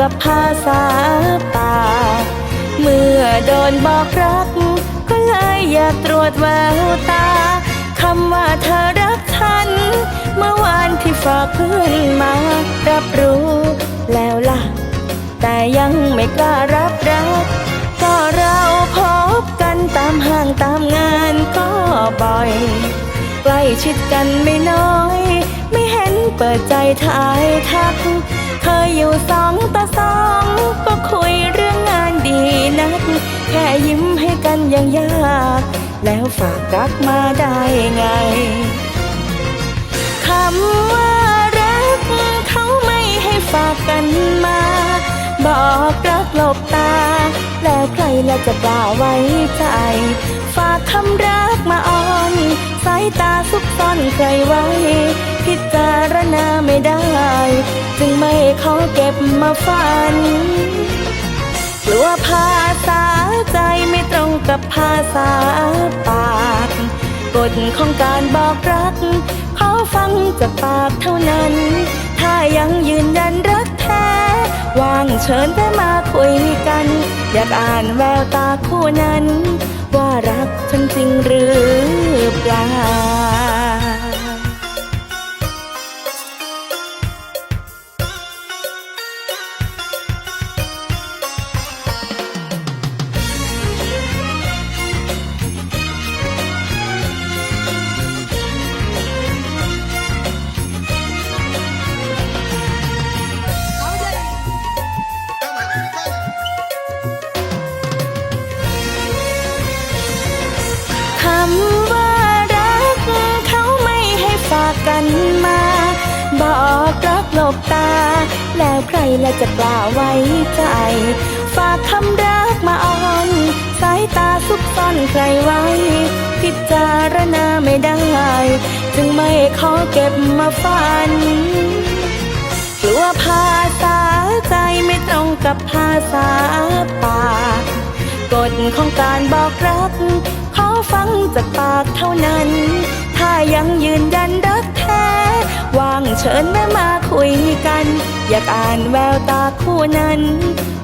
กับภาษาปากเมื่อโดนบอกรัก ก็เลยอยากตรวจแววตาคำว่าเธอรักฉัน เมื่อวานที่ฝากเพื่อนมา รับรู้แล้วล่ะ แต่ยังไม่กล้ารับรัก ก็เราพบกันตามห้างตามงานก็บ่อย ใกล้ชิดกันไม่น้อย เปิดใจทายทัก เคยอยู่สองต่อสอง ก็คุยเรื่องงานดีนัก แค่ยิ้มให้กันยังยาก แล้วฝากรักมาได้ไงคำว่ารักเขาไม่ให้ฝากกันมา บอกรักหลบตา แล้วใครละจะกล้าไว้ใจ ฝากคำรักมาอ่อน สายตาซุกซ่อนใครไว้ พิจาร จึงไม่ขอเก็บมาฝัน กลัวภาษาใจไม่ตรงกับภาษาปากกฎของการบอกรัก ขอฟังจากปากเท่านั้น ถ้ายังยืนยันรักแท้วางเชิญได้มาคุยกัน อยากอ่านแววตาคู่นั้น ว่ารักฉันจริงหรือเปล่า อกรักหลบตา แล้วใครละจะกล้าไว้ใจ ฝากคำรักมาอ่อน สายตาซุกซ่อนใครไว้ พิจารณาไม่ได้ จึงไม่ขอเก็บมาฝัน กลัวภาษาใจไม่ตรงกับภาษาปากกฎของการบอกรัก ขอฟังจากปากเท่านั้น ถ้ายังยืนยันากอ่านแววตาคู่นั้น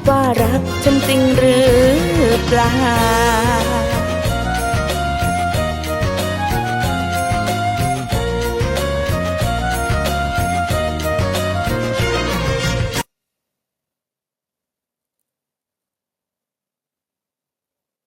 ว่ารักฉันจริงหรือเปล่า